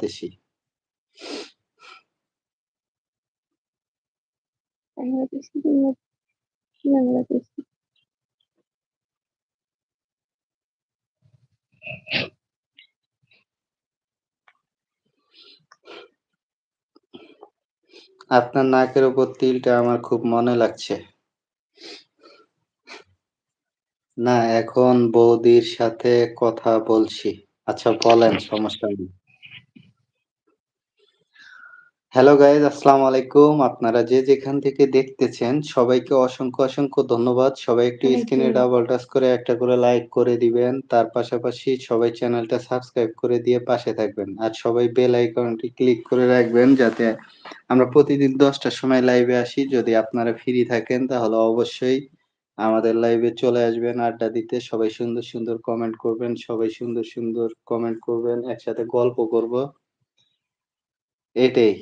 বাংলাদেশী? বাংলাদেশী, বাংলা আপনার নাকের উপর তিলটা আমার খুব মনে লাগছে। না, এখন বৌদির সাথে কথা বলছি। আচ্ছা বলেন সমস্যা নেই। হ্যালো গাইজ আসসালামু আলাইকুম। আপনারা যে যেখান থেকে দেখতেছেন সবাইকে অসংখ্য, অসংখ্য ধন্যবাদ। সবাই একটু স্ক্রিনে। ডাবল টাচ করে একটা করে লাইক করে দিবেন। তার পাশাপাশি সবাই চ্যানেলটা সাবস্ক্রাইব করে দিয়ে পাশে থাকবেন। আর সবাই বেল আইকনটি ক্লিক করে রাখবেন যাতে আমরা প্রতিদিন ১০ টার সময় লাইভে আসি। যদি আপনারা ফ্রি থাকেন তাহলে অবশ্যই আমাদের লাইভে চলে আসবেন আড্ডা দিতে। সবাই সুন্দর, সুন্দর কমেন্ট করবেন। সবাই সুন্দর, সুন্দর কমেন্ট করবেন। একসাথে গল্প করব। এটাই।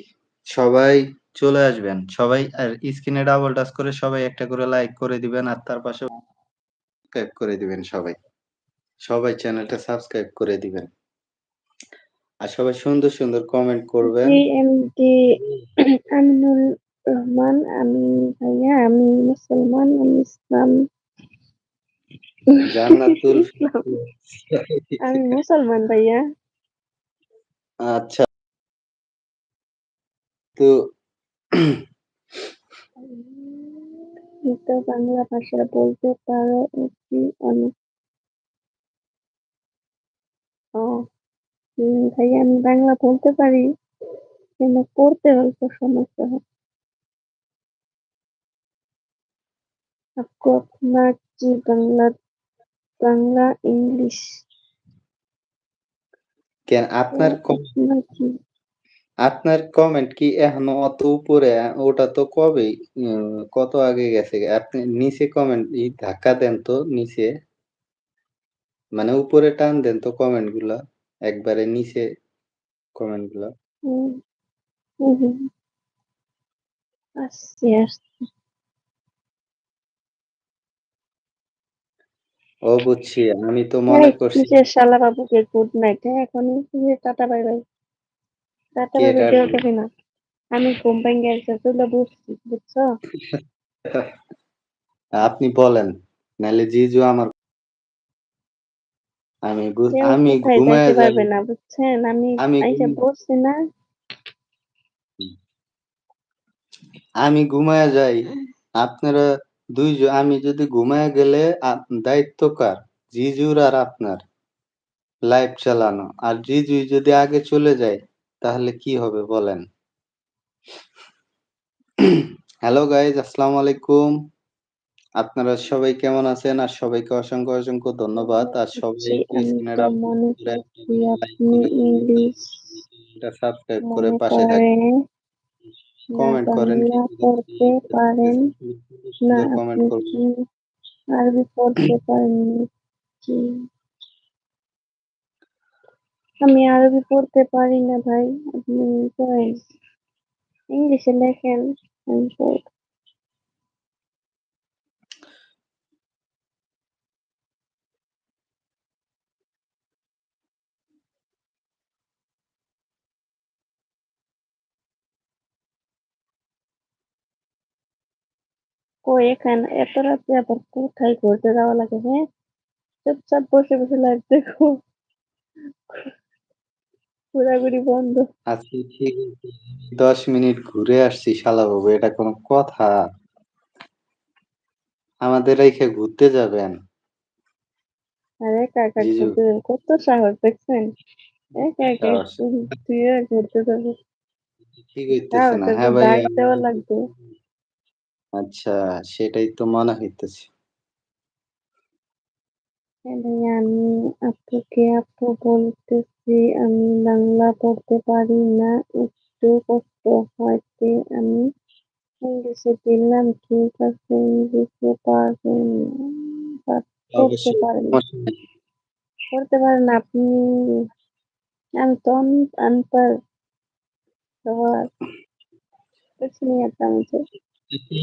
সবাই চলে আসবেন। সবাই আর স্ক্রিনে ডাবল টাচ করে সবাই একটা করে লাইক করে দিবেন। আর তার পাশে সাবস্ক্রাইব করে দিবেন সবাই। সবাই চ্যানেলটা সাবস্ক্রাইব করে দিবেন। আর সবাই সুন্দর, সুন্দর কমেন্ট করবেন। এমডি আমিনুর রহমান। আমি ভাইয়া আমি মুসলমান, আমি ইসলাম জান্নাতুল আমি মুসলমান ভাইয়া। আচ্ছা। তো বাংলা ভাষা বলতে পারো একটি অনেক ও ভাই আমি বাংলা বলতে পারি? কিন্তু করতে অল্প সমস্যা হয়। আপনার কি বাংলা বাংলা ইংলিশ? কেন? আপনার কি আপনার কমেন্ট কি এখনও অত উপরে? ওটা তো কবে কত আগে গেছে। আপনি নিচে কমেন্ট ধাক্কা দেন তো নিচে। মানে উপরে টান দেন তো কমেন্টগুলা। একবারে নিচে কমেন্টগুলা। ও বুঝছি। আমি তো মনে করছি শালা বাবুকে গুড নাইট এখনই টাটা বাই বাই টাটা দেওয়া যাবে না আমি ঘুম ভেঙে এসে চলে বসছি বুঝছ আপনি বলেন। নাহলে জিজু আমার আমি আমি ঘুমায়া যাই। না বুঝছেন আমি আইসা বসছি না আমি ঘুমায়া যাই। আপনারা ২ জ আমি যদি ঘুমায় গেলে দায়িত্ব কার? জিজুর আর আপনার। লাইভ চালানো। আর জিজুই যদি আগে চলে যায় তাহলে কি হবে বলেন? হ্যালো গাইজ আসসালামু আলাইকুম। আপনারা সবাই কেমন আছেন? আর সবাইকে অসংখ্য, অসংখ্য ধন্যবাদ। আর সবাই আমি স্ক্রিনে তো ডাবল মনে করে সাবস্ক্রাইব পাশে থাকবেন। কমেন্ট করেন পারেন না কমেন্ট করবেন। আরবি পড়তে পারেন আমি আরবি পড়তে পারি না ভাই আপনি করেন ইংলিশে লেখেন আমি পড়ব কই এখানে এত রাতে আবার কোথায় ঘুরতে যাওয়া লাগে হ্যাঁ চুপচাপ বসে বসে লাইভ দেখো ঘোরাঘুরি বন্ধ আজকে ঠিক আছে। ১০ মিনিট ঘুরে আসছি শালাবাবু। এটা কোনো কথা? আমাদের রাইখা ঘুরতে যাবেন? আর একা একা জিজু। ঘুরতে যাবে কত সাহস দেখছেন একা একা সাহস। ঘুরতে যাবে ঠিক হইতেছে না। হ্যাঁ ডাক দেওয়া লাগবে আচ্ছা সেটাই তো মনে হইতেছে। এবং আমি আপনাকে আপু বলতেছি আমি বাংলা পড়তে পারি না একটু কষ্ট হয়তে আমি ইংলিশে দিলাম ঠিক আছে ইংলিশে পারবেন পড়তে পারেন পড়তে পারেন আপনি আমি তো আনপার সবার পেছনে একটা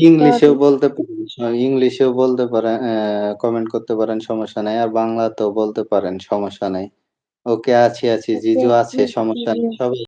ইংলিশেও বলতে পারেন ইংলিশেও বলতে পারেন কমেন্ট করতে পারেন সমস্যা নাই। আর বাংলাতেও বলতে পারেন সমস্যা নাই। ওকে আছি আছি জিজু আছে সমস্যা নাই সবাই